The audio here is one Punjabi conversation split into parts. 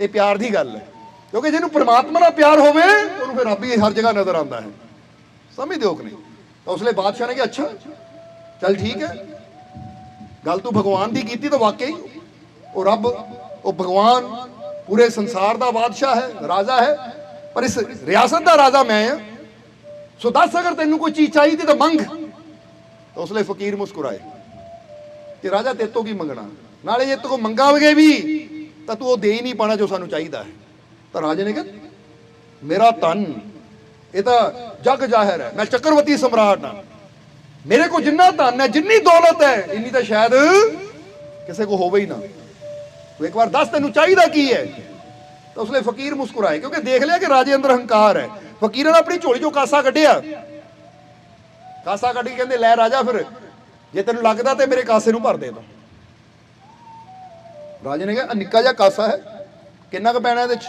ਇਹ ਪਿਆਰ ਦੀ ਗੱਲ ਹੈ। ਕਿਉਂਕਿ ਜਿਹਨੂੰ ਪ੍ਰਮਾਤਮਾ ਨਾਲ ਪਿਆਰ ਹੋਵੇ, ਉਹਨੂੰ ਫਿਰ ਰੱਬ ਹੀ ਹਰ ਜਗ੍ਹਾ ਨਜ਼ਰ ਆਉਂਦਾ ਹੈ। ਸਮਝਦੇ ਹੋ ਕਿ ਨਹੀਂ? ਤਾਂ ਉਸ ਲਈ ਬਾਦਸ਼ਾਹ ਨੇ ਕਿਹਾ, ਅੱਛਾ, ਚੱਲ ਠੀਕ ਹੈ। ਗੱਲ ਤੂੰ ਭਗਵਾਨ ਦੀ ਕੀਤੀ ਤਾਂ ਵਾਕਈ ਉਹ ਰੱਬ, ਉਹ ਭਗਵਾਨ ਪੂਰੇ ਸੰਸਾਰ ਦਾ ਬਾਦਸ਼ਾਹ ਹੈ, ਰਾਜਾ ਹੈ। ਪਰ ਇਸ ਰਿਆਸਤ ਦਾ ਰਾਜਾ ਮੈਂ ਹਾਂ। ਸੋ ਦੱਸ, ਅਗਰ ਤੈਨੂੰ ਕੋਈ ਚੀਜ਼ ਚਾਹੀਦੀ ਤਾਂ ਮੰਗ। ਤਾਂ ਉਸ ਲਈ ਫਕੀਰ ਮੁਸਕਰਾਏ ਕਿ, ਰਾਜਾ, ਤੇਰੇ ਤੋਂ ਕੀ ਮੰਗਣਾ? ਨਾਲੇ ਜੇ ਤੂੰ ਕੋ ਮੰਗਾਵਗੇ ਵੀ ਤਾਂ ਤੂੰ ਉਹ ਦੇ ਹੀ ਨਹੀਂ ਪਾਣਾ ਜੋ ਸਾਨੂੰ ਚਾਹੀਦਾ ਹੈ। ਤਾਂ ਰਾਜੇ ਨੇ ਕਿਹਾ, ਮੇਰਾ ਤਨ ਇਹ ਤਾਂ ਜਗ ਜ਼ਾਹਿਰ ਹੈ। ਮੈਂ ਚੱਕਰਵਤੀ ਸਮਰਾਟ ਹਾਂ। ਮੇਰੇ ਕੋਲ ਜਿੰਨਾ ਧਨ ਹੈ, ਜਿੰਨੀ ਦੌਲਤ ਹੈ, ਇੰਨੀ ਤਾਂ ਸ਼ਾਇਦ ਕਿਸੇ ਕੋ ਹੋਵੇ ਹੀ ਨਾ। ਤੂੰ ਇੱਕ ਵਾਰ ਦੱਸ, ਤੈਨੂੰ ਚਾਹੀਦਾ ਕੀ ਹੈ? ਤਾਂ ਉਸਲੇ ਫਕੀਰ ਮੁਸਕਰਾਏ, ਕਿਉਂਕਿ ਦੇਖ ਲਿਆ ਕਿ ਰਾਜੇ ਅੰਦਰ ਹੰਕਾਰ ਹੈ। ਫਕੀਰਾਂ ਨੇ ਆਪਣੀ ਝੋਲੀ ਚੋਂ ਕਾਸਾ ਕੱਢਿਆ। ਕਾਸਾ ਕੱਢ ਕੇ ਕਹਿੰਦੇ, ਲੈ ਰਾਜਾ ਫਿਰ, ਜੇ ਤੈਨੂੰ ਲੱਗਦਾ ਤੇ ਮੇਰੇ ਕਾਸੇ ਨੂੰ ਭਰ ਦੇ ਦੋ ਰਾਜੇ ਨੇ ਕਿਹਾ ਨਿੱਕਾ ਜਿਹਾ ਕਾਸਾ ਹੈ। ਕਿੰਨਾ ਕੁ ਪੈਣਾ ਇਹਦੇ ਚ?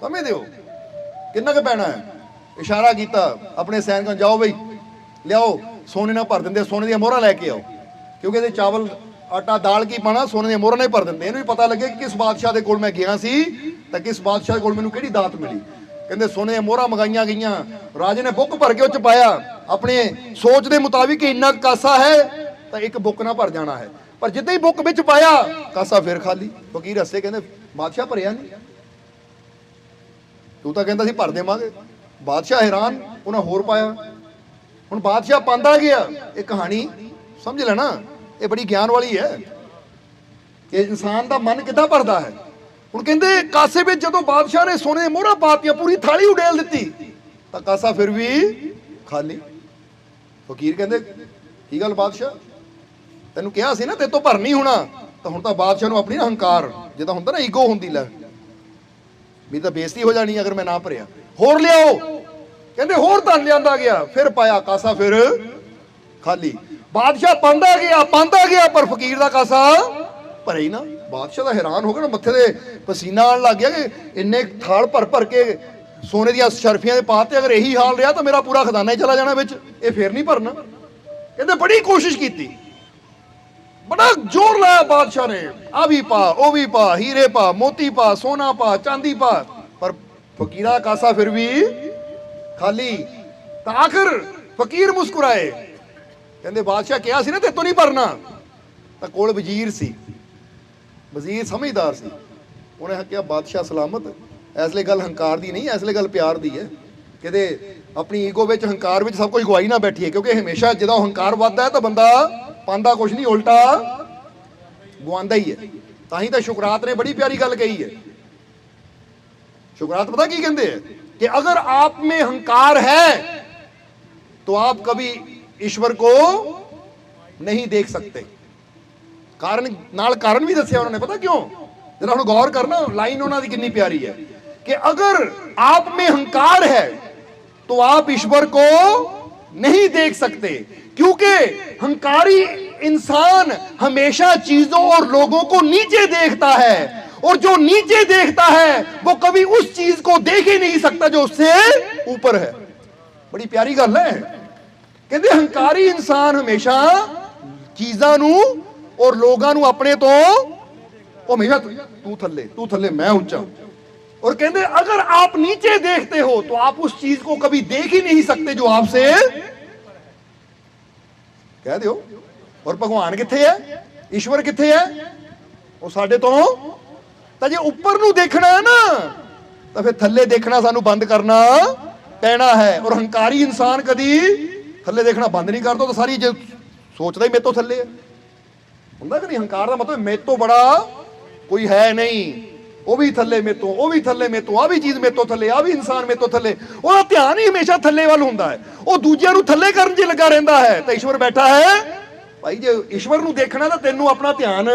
ਸਮਝਦੇ ਹੋ ਕਿੰਨਾ ਕੁ ਪੈਣਾ ਹੈ? ਇਸ਼ਾਰਾ ਕੀਤਾ, ਆਪਣੇ ਸੈਨਿਕਾਂ ਜਾਓ ਬਈ, ਲਿਆਓ, ਸੋਨੇ ਨਾਲ ਭਰ ਦਿੰਦੇ, ਸੋਨੇ ਦੀਆਂ ਮੋਹਰਾਂ ਲੈ ਕੇ ਆਓ। ਕਿਉਂਕਿ ਇਹਦੇ ਚਾਵਲ, ਆਟਾ, ਦਾਲ ਕੀ ਪਾਣਾ, ਸੋਨੇ ਦੀਆਂ ਮੋਹਰਾਂ ਨਾਲ ਭਰ ਦਿੰਦੇ। ਇਹਨੂੰ ਵੀ ਪਤਾ ਲੱਗੇ ਕਿ ਕਿਸ ਬਾਦਸ਼ਾਹ ਦੇ ਕੋਲ ਮੈਂ ਗਿਆ ਸੀ ਤਾਂ ਕਿਸ ਬਾਦਸ਼ਾਹ ਦੇ ਕੋਲ ਮੈਨੂੰ ਕਿਹੜੀ ਦਾਤ ਮਿਲੀ। ਕਹਿੰਦੇ, ਸੋਨੇ ਦੀਆਂ ਮੋਹਰਾਂ ਮੰਗਾਈਆਂ ਗਈਆਂ। ਰਾਜੇ ਨੇ ਬੁੱਕ ਭਰ ਕੇ ਉਹ ਚ ਪਾਇਆ। ਆਪਣੇ ਸੋਚ ਦੇ ਮੁਤਾਬਿਕ ਇੰਨਾ ਕਾਸਾ ਹੈ ਤਾਂ ਇੱਕ ਬੁੱਕ ਨਾਲ ਭਰ ਜਾਣਾ ਹੈ। ਪਰ ਜਿੱਦਾਂ ਹੀ ਬੁੱਕ ਵਿੱਚ ਪਾਇਆ, ਕਾਸਾ ਫੇਰ ਖਾਲੀ। ਫਕੀਰ ਹੱਸੇ ਕਹਿੰਦੇ, ਬਾਦਸ਼ਾਹ ਭਰਿਆ ਨਹੀਂ ਤੂੰ ਤਾਂ ਕਹਿੰਦਾ ਸੀ, ਭਰ ਦੇਵਾਂਗੇ। ਬਾਦਸ਼ਾਹ ਹੈਰਾਨ, ਉਹਨਾਂ ਹੋਰ ਪਾਇਆ। ਹੁਣ ਬਾਦਸ਼ਾਹ ਪਾਉਂਦਾ ਗਿਆ। ਇਹ ਕਹਾਣੀ ਸਮਝ ਲੈਣਾ, ਇਹ ਬੜੀ ਗਿਆਨ ਵਾਲੀ ਹੈ ਕਿ ਇਨਸਾਨ ਦਾ ਮਨ ਕਿੱਦਾਂ ਭਰਦਾ ਹੈ। ਹੁਣ ਕਹਿੰਦੇ, ਕਾਸੇ ਵਿੱਚ ਜਦੋਂ ਬਾਦਸ਼ਾਹ ਨੇ ਸੋਨੇ ਦੀਆਂ ਮੋਹਰਾਂ ਪਾਤੀਆਂ, ਪੂਰੀ ਥਾਲੀ ਉਡੇਲ ਦਿੱਤੀ, ਤਾਂ ਕਾਸਾ ਫਿਰ ਵੀ ਖਾਲੀ। ਫਕੀਰ ਕਹਿੰਦੇ, ਕੀ ਗੱਲ ਬਾਦਸ਼ਾਹ? ਤੈਨੂੰ ਕਿਹਾ ਸੀ ਨਾ ਤੇ ਤੋਂ ਭਰ ਨਹੀਂ ਹੋਣਾ, ਤਾਂ ਹੁਣ ਤਾਂ ਬਾਦਸ਼ਾਹ ਨੂੰ ਆਪਣੀ ਨਾ ਹੰਕਾਰ, ਜਿੱਦਾਂ ਹੁੰਦਾ ਨਾ, ਈਗੋ ਹੁੰਦੀ ਲੈ। ਵੀ ਤਾਂ ਬੇਇੱਜ਼ਤੀ ਹੋ ਜਾਣੀ ਅਗਰ ਮੈਂ ਨਾ ਭਰਿਆ। ਹੋਰ ਲਿਆਓ। ਕਹਿੰਦੇ ਹੋਰ ਧਨ ਲਿਆਂਦਾ ਗਿਆ, ਫਿਰ ਪਾਇਆ ਕਾਸਾ ਫਿਰ ਖਾਲੀ। ਬਾਦਸ਼ਾਹ ਪਾਉਂਦਾ ਗਿਆ ਪਾਉਂਦਾ ਗਿਆ, ਪਰ ਫਕੀਰ ਦਾ ਕਾਸਾ ਭਰੇ ਹੀ ਨਾ। ਬਾਦਸ਼ਾਹ ਦਾ ਹੈਰਾਨ ਹੋ ਗਿਆ ਨਾ, ਮੱਥੇ ਦੇ ਪਸੀਨਾ ਆਉਣ ਲੱਗ ਗਿਆ ਕਿ ਇੰਨੇ ਥਾਲ ਭਰ ਭਰ ਕੇ ਸੋਨੇ ਦੀਆਂ ਸ਼ਰਫੀਆਂ ਦੇ ਪਾਤੇ ਅਗਰ ਇਹੀ ਹਾਲ ਰਿਹਾ, ਤਾਂ ਮੇਰਾ ਪੂਰਾ ਖਜ਼ਾਨਾ ਹੀ ਚਲਾ ਜਾਣਾ ਵਿੱਚ। ਇਹ ਫੇਰ ਨਹੀਂ ਭਰਨਾ। ਕਹਿੰਦੇ ਬੜੀ ਕੋਸ਼ਿਸ਼ ਕੀਤੀ। ਬੜਾ ਜ਼ੋਰ ਲਾਇਆ ਬਾਦਸ਼ਾਹ ਨੇ। ਆ ਵੀ ਪਾ, ਉਹ ਵੀ ਪਾ, ਹੀਰੇ ਪਾ, ਮੋਤੀ ਪਾ, ਸੋਨਾ ਪਾ, ਚਾਂਦੀ ਪਾ। ਪਰ ਫਕੀਰਾ ਕਾਸਾ ਫਿਰ ਵੀ ਖਾਲੀ। ਤਾਂ ਆਖਰ ਫਕੀਰ ਮੁਸਕਰਾਏ। ਕਹਿੰਦੇ, ਬਾਦਸ਼ਾਹ ਕਿਹਾ ਸੀ ਨਾ ਤੇ ਤੋਂ ਨਹੀਂ ਭਰਨਾ ਤਾਂ ਕੋਲ ਵਜ਼ੀਰ ਸੀ। ਵਜ਼ੀਰ ਸਮਝਦਾਰ ਸੀ। ਉਹਨੇ ਕਿਹਾ, ਬਾਦਸ਼ਾਹ ਸਲਾਮਤ। ਇਸ ਲਈ ਗੱਲ ਹੰਕਾਰ ਦੀ ਨਹੀਂ, ਇਸ ਲਈ ਗੱਲ ਪਿਆਰ ਦੀ ਹੈ। ਕਿਤੇ ਆਪਣੀ ਈਗੋ ਵਿੱਚ ਹੰਕਾਰ ਵਿੱਚ ਸਭ ਕੁਝ ਗਵਾਈ ਨਾ ਬੈਠੀਏ, ਕਿਉਂਕਿ ਹਮੇਸ਼ਾ ਜਦੋਂ ਹੰਕਾਰ ਵੱਧਦਾ ਹੈ ਤਾਂ ਬੰਦਾ ਪਾਉਂਦਾ ਕੁਝ ਨਹੀਂ ਉਲਟਾ ਗਵਾਉਂਦਾ ਹੀ ਹੈ ਤਾਂ ਹੀ ਤਾਂ ਸ਼ੁਕਰਾਤ ਨੇ ਬੜੀ ਪਿਆਰੀ ਗੱਲ ਕਹੀ ਹੈ शुक्रात पता की कहते हैं कि अगर आप में हंकार है तो आप कभी ईश्वर को नहीं देख सकते ਕਾਰਨ ਨਾਲ ਕਾਰਨ ਵੀ ਦੱਸਿਆ ਉਹਨਾਂ ਨੇ ਪਤਾ ਕਿਉਂ ਜਰਾ ਹੁਣ ਗੌਰ ਕਰਨਾ ਲਾਈਨ ਉਹਨਾਂ ਦੀ ਕਿੰਨੀ ਪਿਆਰੀ ਹੈ ਕਿ ਅਗਰ ਆਪ में हंकार है तो आप ईश्वर को नहीं देख सकते क्योंकि हंकारी इंसान हमेशा चीजों और लोगों को नीचे देखता है और जो नीचे देखता है वो कभी उस चीज को देख ही नहीं सकता जो उससे ऊपर है ਬੜੀ ਪਿਆਰੀ ਗੱਲ ਹੈ ਕਹਿੰਦੇ ਹੰਕਾਰੀ ਇਨਸਾਨ ਹਮੇਸ਼ਾ ਚੀਜ਼ਾਂ ਨੂੰ ਔਰ ਲੋਕਾਂ ਨੂੰ ਆਪਣੇ ਤੋਂ ਉਹ ਹਮੇਸ਼ਾ ਤੂੰ ਥੱਲੇ ਤੂੰ ਥੱਲੇ मैं ऊंचा और कहते अगर आप नीचे देखते हो तो आप उस चीज को कभी देख ही नहीं सकते जो आपसे ਕਹਿ ਦਿਓ ਔਰ ਭਗਵਾਨ ਕਿੱਥੇ ਹੈ ਈਸ਼ਵਰ ਕਿੱਥੇ ਹੈ ਉਹ ਸਾਡੇ ਤੋਂ ਤਾਂ ਜੇ ਉੱਪਰ ਨੂੰ ਦੇਖਣਾ ਹੈ ਨਾ ਤਾਂ ਫਿਰ ਥੱਲੇ ਦੇਖਣਾ ਸਾਨੂੰ ਬੰਦ ਕਰਨਾ ਪੈਣਾ ਹੈ ਔਰ ਹੰਕਾਰੀ ਇਨਸਾਨ ਕਦੀ ਥੱਲੇ ਦੇਖਣਾ ਬੰਦ ਨਹੀਂ ਕਰਦਾ ਤਾਂ ਸਾਰੀ ਜੇ ਸੋਚਦਾ ਹੀ ਮੇਰੇ ਤੋਂ ਥੱਲੇ ਹੈ ਹੁੰਦਾ ਕਿ ਨਹੀਂ ਹੰਕਾਰ ਦਾ ਮਤਲਬ ਮੇਰੇ ਤੋਂ ਬੜਾ ਕੋਈ ਹੈ ਨਹੀਂ ਉਹ ਵੀ ਥੱਲੇ ਮੇਰੇ ਤੋਂ ਉਹ ਵੀ ਥੱਲੇ ਮੇਰੇ ਤੋਂ ਆ ਵੀ ਚੀਜ਼ ਮੇਰੇ ਤੋਂ ਥੱਲੇ ਆ ਵੀ ਇਨਸਾਨ ਮੇਰੇ ਤੋਂ ਥੱਲੇ ਉਹਦਾ ਧਿਆਨ ਹੀ ਹਮੇਸ਼ਾ ਥੱਲੇ ਵੱਲ ਹੁੰਦਾ ਹੈ ਉਹ ਦੂਜਿਆਂ ਨੂੰ ਥੱਲੇ ਕਰਨ 'ਚ ਹੀ ਲੱਗਾ ਰਹਿੰਦਾ ਹੈ ਤਾਂ ਈਸ਼ਵਰ ਬੈਠਾ ਹੈ ਭਾਈ ਜੇ ਈਸ਼ਵਰ ਨੂੰ ਦੇਖਣਾ ਤਾਂ ਤੈਨੂੰ ਆਪਣਾ ਧਿਆਨ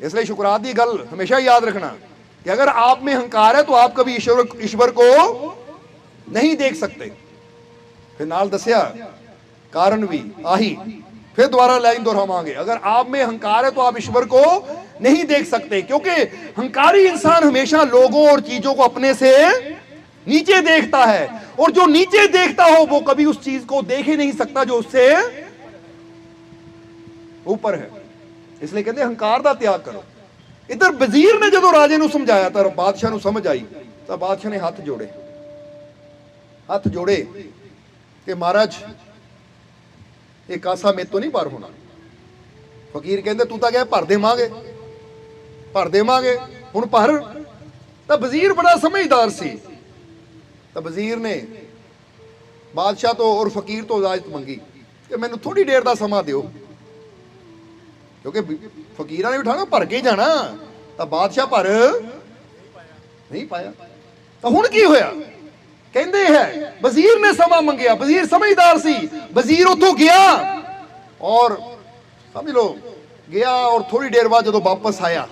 इसलिए शुक्रात की गल हमेशा याद रखना कि अगर आप में हंकार है तो आप कभी ईश्वर ईश्वर को नहीं देख सकते फिर नाल दसिया कारण भी आही फिर दोबारा लाइन दोहरावांगे अगर आप में हंकार है तो आप ईश्वर को नहीं देख सकते क्योंकि हंकारी इंसान हमेशा लोगों और चीजों को अपने से नीचे देखता है और जो नीचे देखता हो वो कभी उस चीज को देख ही नहीं सकता जो उससे ऊपर है ਇਸ ਲਈ ਕਹਿੰਦੇ ਹੰਕਾਰ ਦਾ ਤਿਆਗ ਕਰੋ ਇੱਧਰ ਵਜ਼ੀਰ ਨੇ ਜਦੋਂ ਰਾਜੇ ਨੂੰ ਸਮਝਾਇਆ ਤਾਂ ਬਾਦਸ਼ਾਹ ਨੂੰ ਸਮਝ ਆਈ ਤਾਂ ਬਾਦਸ਼ਾਹ ਨੇ ਹੱਥ ਜੋੜੇ ਹੱਥ ਜੋੜੇ ਕਿ ਮਹਾਰਾਜ ਇਹ ਕਾਸਾ ਮੇਰੇ ਤੋਂ ਨਹੀਂ ਪਾਰ ਹੋਣਾ ਫਕੀਰ ਕਹਿੰਦੇ ਤੂੰ ਤਾਂ ਕਿਹਾ ਭਰ ਦੇਵਾਂਗੇ ਭਰ ਦੇਵਾਂਗੇ। ਹੁਣ ਭਰ। ਤਾਂ ਵਜ਼ੀਰ ਬੜਾ ਸਮਝਦਾਰ ਸੀ। ਤਾਂ ਵਜ਼ੀਰ ਨੇ ਬਾਦਸ਼ਾਹ ਤੋਂ ਔਰ ਫਕੀਰ ਤੋਂ ਇਜਾਜ਼ਤ ਮੰਗੀ ਕਿ ਮੈਨੂੰ ਥੋੜੀ ਦੇਰ ਦਾ ਸਮਾਂ ਦਿਓ। ਕਿਉਂਕਿ ਫਕੀਰਾਂ ਨੇ ਉਠਾਣਾ, ਭਰ ਕੇ ਜਾਣਾ। ਤਾਂ ਬਾਦਸ਼ਾਹ ਭਰ। ਨਹੀਂ ਪਾਇਆ। ਤਾਂ ਹੁਣ ਕੀ ਹੋਇਆ? ਕਹਿੰਦੇ ਹੈ, ਵਜ਼ੀਰ ਨੇ ਸਮਾਂ ਮੰਗਿਆ। ਵਜ਼ੀਰ ਸਮਝਦਾਰ ਸੀ। ਵਜ਼ੀਰ ਉੱਥੋਂ ਗਿਆ ਔਰ ਸਮਝ ਲਓ, ਗਿਆ ਔਰ ਥੋੜੀ ਦੇਰ ਬਾਅਦ ਜਦੋਂ ਵਾਪਸ ਆਇਆ।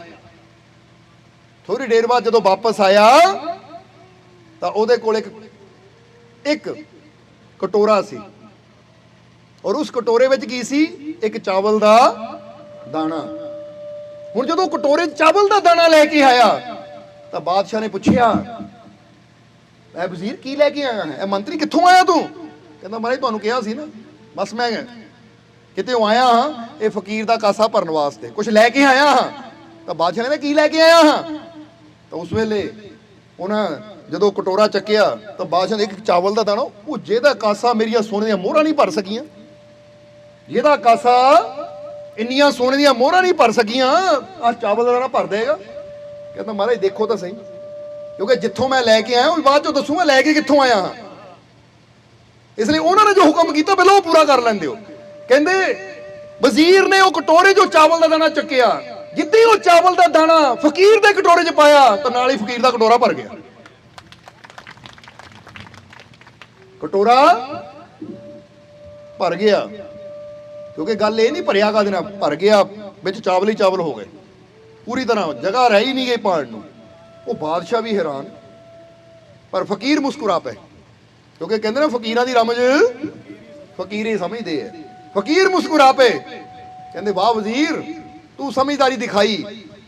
ਥੋੜੀ ਦੇਰ ਬਾਅਦ ਜਦੋਂ ਵਾਪਸ ਆਇਆ, ਤਾਂ ਉਹਦੇ ਕੋਲ ਇੱਕ ਇੱਕ ਕਟੋਰਾ ਸੀ। ਔਰ ਉਸ ਕਟੋਰੇ ਵਿੱਚ ਕੀ ਸੀ? ਇੱਕ ਚਾਵਲ ਦਾ ਦਾਣਾ। ਹੁਣ ਜਦੋਂ ਕਟੋਰੇ 'ਚ ਚਾਵਲ ਦਾ ਦਾਣਾ ਲੈ ਕੇ ਆਇਆ, ਤਾਂ ਬਾਦਸ਼ਾਹ ਨੇ ਪੁੱਛਿਆ, ਐ ਵਜ਼ੀਰ ਕੀ ਲੈ ਕੇ ਆਇਆ ਹੈ? ਇਹ ਮੰਤਰੀ ਕਿੱਥੋਂ ਆਇਆ ਤੂੰ? ਕਹਿੰਦਾ, ਮਹਾਰਾਜ, ਤੁਹਾਨੂੰ ਕਿਹਾ ਸੀ ਨਾ, ਬਸ ਮੈਂ ਕਿਤੇ ਆਇਆ ਹਾਂ, ਇਹ ਫਕੀਰ ਦਾ ਕਾਸਾ ਭਰਨ ਵਾਸਤੇ। ਕੁਝ ਲੈ ਕੇ ਆਇਆ ਹਾਂ? ਤਾਂ ਬਾਦਸ਼ਾਹ ਕਹਿੰਦਾ ਕੀ ਲੈ ਕੇ ਆਇਆ ਹਾਂ? ਤਾਂ ਉਸ ਵੇਲੇ ਉਹਨਾਂ ਜਦੋਂ ਕਟੋਰਾ ਚੱਕਿਆ ਤਾਂ ਬਾਦਸ਼ਾਹ ਨੇ ਇੱਕ ਚਾਵਲ ਦਾ ਦਾਣਾ, ਉਹ ਜਿਹਦਾ ਕਾਸਾ ਮੇਰੀਆਂ ਸੋਨੇ ਦੀਆਂ ਮੋਹਰਾਂ ਨਹੀਂ ਭਰ ਸਕੀਆਂ। ਜਿਹਦਾ ਕਾਸਾ ਇੰਨੀਆਂ ਸੋਨੇ ਦੀਆਂ ਮੋਹਰਾਂ ਨਹੀਂ ਭਰ ਸਕੀਆਂ ਆ ਚਾਵਲ ਦਾ ਦਾਣਾ ਭਰ ਦੇਗਾ। ਕਹਿੰਦਾ, ਮਹਾਰਾਜ, ਦੇਖੋ ਤਾਂ ਸਹੀ। ਕਿਉਂਕਿ ਜਿੱਥੋਂ ਮੈਂ ਲੈ ਕੇ ਆਇਆ, ਉਹ ਬਾਅਦ ਚੋਂ ਦੱਸੂਗਾ ਲੈ ਕੇ ਕਿੱਥੋਂ ਆਇਆ ਹਾਂ। ਇਸ ਲਈ ਉਹਨਾਂ ਨੇ ਜੋ ਹੁਕਮ ਕੀਤਾ, ਪਹਿਲਾਂ ਉਹ ਪੂਰਾ ਕਰ ਲੈਂਦੇ ਹੋ। ਕਹਿੰਦੇ, ਵਜ਼ੀਰ ਨੇ ਉਹ ਕਟੋਰੇ ਜੋ ਚਾਵਲ ਦਾ ਦਾਣਾ ਚੱਕਿਆ। ਜਿੱਦੀ ਉਹ ਚਾਵਲ ਦਾ ਦਾਣਾ ਫਕੀਰ ਦੇ ਕਟੋਰੇ 'ਚ ਪਾਇਆ, ਤਾਂ ਨਾਲ ਹੀ ਫਕੀਰ ਦਾ ਕਟੋਰਾ ਭਰ ਗਿਆ। ਕਟੋਰਾ ਭਰ ਗਿਆ, ਕਿਉਂਕਿ ਗੱਲ ਇਹ ਨਹੀਂ ਭਰਿਆ ਕਾ ਦੇਣਾ ਭਰ ਗਿਆ, ਵਿੱਚ ਚਾਵਲ ਹੀ ਚਾਵਲ ਹੋ ਗਏ। ਪੂਰੀ ਤਰ੍ਹਾਂ ਜਗ੍ਹਾ ਰਹਿ ਹੀ ਨਹੀਂ ਗਈ ਪਾਣ ਨੂੰ। ਉਹ ਬਾਦਸ਼ਾਹ ਵੀ ਹੈਰਾਨ, ਪਰ ਫਕੀਰ ਮੁਸਕਰਾ ਪਏ, ਕਿਉਂਕਿ ਕਹਿੰਦੇ ਨੇ ਫਕੀਰਾਂ ਦੀ ਰਮਜ ਫਕੀਰ ਹੀ ਸਮਝਦੇ ਐ ਫਕੀਰ ਮੁਸਕਰਾ ਪਏ, ਕਹਿੰਦੇ, ਵਾਹ ਵਜ਼ੀਰ ਤੂੰ ਸਮਝਦਾਰੀ ਦਿਖਾਈ।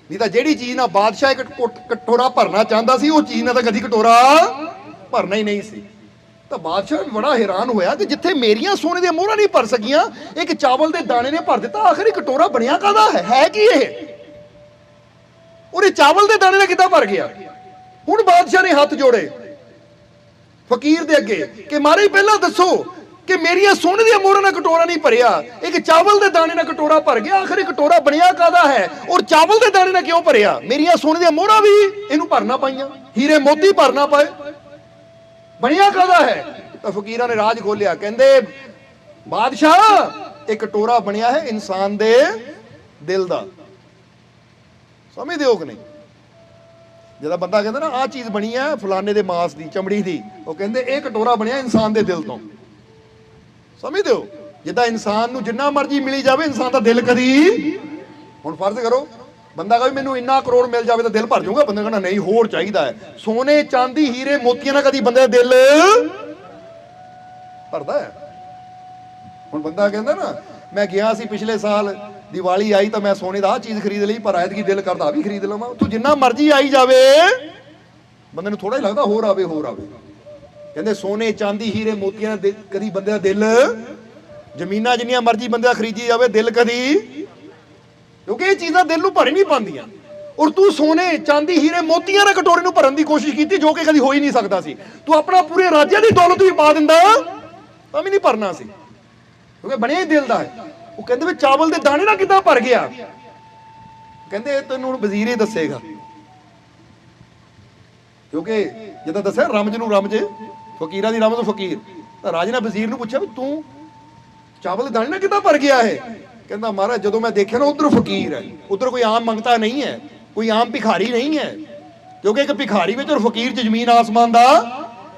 ਨਹੀਂ ਤਾਂ ਜਿਹੜੀ ਚੀਜ਼ ਨਾਲ ਬਾਦਸ਼ਾਹ ਇੱਕ ਕਟੋਰਾ ਭਰਨਾ ਚਾਹੁੰਦਾ ਸੀ, ਉਹ ਚੀਜ਼ ਨਾਲ ਤਾਂ ਕਦੀ ਕਟੋਰਾ ਭਰਨਾ ਹੀ ਨਹੀਂ ਸੀ। ਤਾਂ ਬਾਦਸ਼ਾਹ ਵੀ ਬੜਾ ਹੈਰਾਨ ਹੋਇਆ ਕਿ ਜਿੱਥੇ ਮੇਰੀਆਂ ਸੋਨੇ ਦੀਆਂ ਮੋਹਰਾਂ ਨਹੀਂ ਭਰ ਸਕੀਆਂ, ਇੱਕ ਚਾਵਲ ਦੇ ਦਾਣੇ ਨੇ ਭਰ ਦਿੱਤਾ, ਆਖਰੀ ਕਟੋਰਾ ਬਣਿਆ ਕਾਦਾ ਹੈ? ਹੈ ਕੀ ਇਹ? ਉਹਨੇ ਚਾਵਲ ਦੇ ਦਾਣੇ ਨਾਲ ਕਿੱਦਾਂ ਭਰ ਗਿਆ? ਹੁਣ ਬਾਦਸ਼ਾਹ ਨੇ ਹੱਥ ਜੋੜੇ। ਫਕੀਰ ਦੇ ਅੱਗੇ ਕਿ ਮਾਰੇ ਪਹਿਲਾਂ ਦੱਸੋ ਕਿ ਮੇਰੀਆਂ ਸੋਨੇ ਦੀਆਂ ਮੋਹਰਾਂ ਨਾਲ ਕਟੋਰਾ ਨਹੀਂ ਭਰਿਆ। ਇੱਕ ਚਾਵਲ ਦੇ ਦਾਣੇ ਨਾਲ ਕਟੋਰਾ ਭਰ ਗਿਆ, ਆਖਰ ਇਹ ਕਟੋਰਾ ਬਣਿਆ ਕਾਦਾ ਹੈ? ਔਰ ਚਾਵਲ ਦੇ ਦਾਣੇ ਨਾਲ ਕਿਉਂ ਭਰਿਆ? ਮੇਰੀਆਂ ਸੋਨੇ ਦੀਆਂ ਮੋਹਰਾਂ ਵੀ ਇਹਨੂੰ ਭਰਨਾ ਪਾਈਆਂ। ਹੀਰੇ ਮੋਤੀ ਭਰਨਾ ਪਏ। ਬਣਿਆ ਕਾਦਾ ਹੈ? ਤਾਂ ਫਕੀਰਾਂ ਨੇ ਰਾਜ ਖੋਲਿਆ ਕਹਿੰਦੇ, ਬਾਦਸ਼ਾਹ, ਇਹ ਕਟੋਰਾ ਬਣਿਆ ਹੈ ਇਨਸਾਨ ਦੇ ਦਿਲ ਦਾ। ਸਮਝਦੇ ਹੋ ਕਿ ਨਹੀਂ? ਜਦੋਂ ਬੰਦਾ ਕਹਿੰਦਾ ਨਾ, ਆਹ ਚੀਜ਼ ਬਣੀ ਹੈ ਫਲਾਣੇ ਦੇ ਮਾਸ ਦੀ, ਚਮੜੀ ਦੀ। ਉਹ ਕਹਿੰਦੇ, ਇਹ ਕਟੋਰਾ ਬਣਿਆ ਇਨਸਾਨ ਦੇ ਦਿਲ ਤੋਂ। ਸਮਝਦੇ ਹੋ? ਜਿੱਦਾਂ ਇਨਸਾਨ ਨੂੰ ਜਿੰਨਾ ਮਰਜ਼ੀ ਮਿਲੀ ਜਾਵੇ, ਇਨਸਾਨ ਦਾ ਦਿਲ ਕਦੀ ਹੁਣ ਫਰਜ਼ ਕਰੋ, ਬੰਦਾ ਕਹੇ ਮੈਨੂੰ ਇੰਨਾ ਕਰੋੜ ਮਿਲ ਜਾਵੇ ਤਾਂ ਦਿਲ ਭਰ ਜਾਊਗਾ, ਬੰਦਾ ਕਹਿੰਦਾ ਨਹੀਂ, ਹੋਰ ਚਾਹੀਦਾ ਹੈ। ਸੋਨੇ, ਚਾਂਦੀ, ਹੀਰੇ, ਮੋਤੀਆਂ ਨਾਲ ਕਦੀ ਬੰਦੇ ਦਾ ਦਿਲ ਭਰਦਾ ਹੈ। ਹੁਣ ਬੰਦਾ ਕਹਿੰਦਾ ਨਾ, ਮੈਂ ਗਿਆ ਸੀ ਪਿਛਲੇ ਸਾਲ, ਦੀਵਾਲੀ ਆਈ ਤਾਂ ਮੈਂ ਸੋਨੇ ਦਾ ਆਹ ਚੀਜ਼ ਖਰੀਦ ਲਈ, ਪਰ ਐਤਕੀ ਦਿਲ ਕਰਦਾ ਆਹ ਵੀ ਖਰੀਦ ਲਵਾਂ। ਤੂੰ ਜਿੰਨਾ ਮਰਜ਼ੀ ਆਈ ਜਾਵੇ, ਬੰਦੇ ਨੂੰ ਥੋੜਾ ਹੀ ਲੱਗਦਾ ਹੋਰ ਆਵੇ ਹੋਰ ਆਵੇ। ਕਹਿੰਦੇ ਸੋਨੇ, ਚਾਂਦੀ, ਹੀਰੇ, ਮੋਤੀਆਂ ਨਾਲ ਦਿਲ- ਕਦੀ ਬੰਦੇ ਦਾ ਦਿਲ, ਜ਼ਮੀਨਾਂ ਜਿੰਨੀਆਂ ਮਰਜ਼ੀ ਬੰਦੇ ਦਾ ਖਰੀਦੀ ਜਾਵੇ, ਦਿਲ ਕਦੀ, ਕਿਉਂਕਿ ਇਹ ਚੀਜ਼ਾਂ ਦਿਲ ਨੂੰ ਭਰ ਨਹੀਂ ਪਾਉਂਦੀਆਂ। ਔਰ ਤੂੰ ਸੋਨੇ, ਚਾਂਦੀ, ਹੀਰੇ, ਮੋਤੀਆਂ ਦੇ ਕਟੋਰੇ ਨੂੰ ਭਰਨ ਦੀ ਕੋਸ਼ਿਸ਼ ਕੀਤੀ, ਜੋ ਕਿ ਕਦੀ ਹੋ ਹੀ ਨਹੀਂ ਸਕਦਾ ਸੀ। ਤੂੰ ਆਪਣਾ ਪੂਰੇ ਰਾਜਿਆਂ ਦੀ ਦੌਲਤ ਵੀ ਪਾ ਦਿੰਦਾ, ਤਾਂ ਵੀ ਨਹੀਂ ਭਰਨਾ ਸੀ। ਕਿਉਂਕਿ ਬਣਿਆ ਹੀ ਦਿਲ ਦਾ ਹੈ। ਉਹ ਕਹਿੰਦੇ ਵੀ ਚਾਵਲ ਦੇ ਦਾਣੇ ਨਾਲ ਕਿੱਦਾਂ ਭਰ ਗਿਆ? ਕਹਿੰਦੇ ਤੈਨੂੰ ਹੁਣ ਵਜ਼ੀਰ ਹੀ ਦੱਸੇਗਾ। ਕਿਉਂਕਿ ਜਦੋਂ ਦੱਸਿਆ, ਰਮਜ ਨੂੰ ਰਮਜ। ਫਕੀਰਾਂ ਦੀ ਰਮਜ ਫਕੀਰ। ਤਾਂ ਰਾਜ ਨੇ ਵਜ਼ੀਰ ਨੂੰ ਪੁੱਛਿਆ ਵੀ ਤੂੰ ਚਾਵਲ ਦੇ ਦਾਣੇ ਨਾਲ ਕਿੱਦਾਂ ਭਰ ਗਿਆ ਇਹ? ਕਹਿੰਦਾ, ਮਹਾਰਾਜ, ਜਦੋਂ ਮੈਂ ਦੇਖਿਆ ਨਾ ਉਧਰ ਫਕੀਰ ਹੈ। ਉਧਰ ਕੋਈ ਆਮ ਮੰਗਤਾ ਨਹੀਂ ਹੈ, ਕੋਈ ਆਮ ਭਿਖਾਰੀ ਨਹੀਂ ਹੈ। ਕਿਉਂਕਿ ਇੱਕ ਭਿਖਾਰੀ ਵਿੱਚ ਔਰ ਫਕੀਰ 'ਚ ਜ਼ਮੀਨ ਆਸਮਾਨ ਦਾ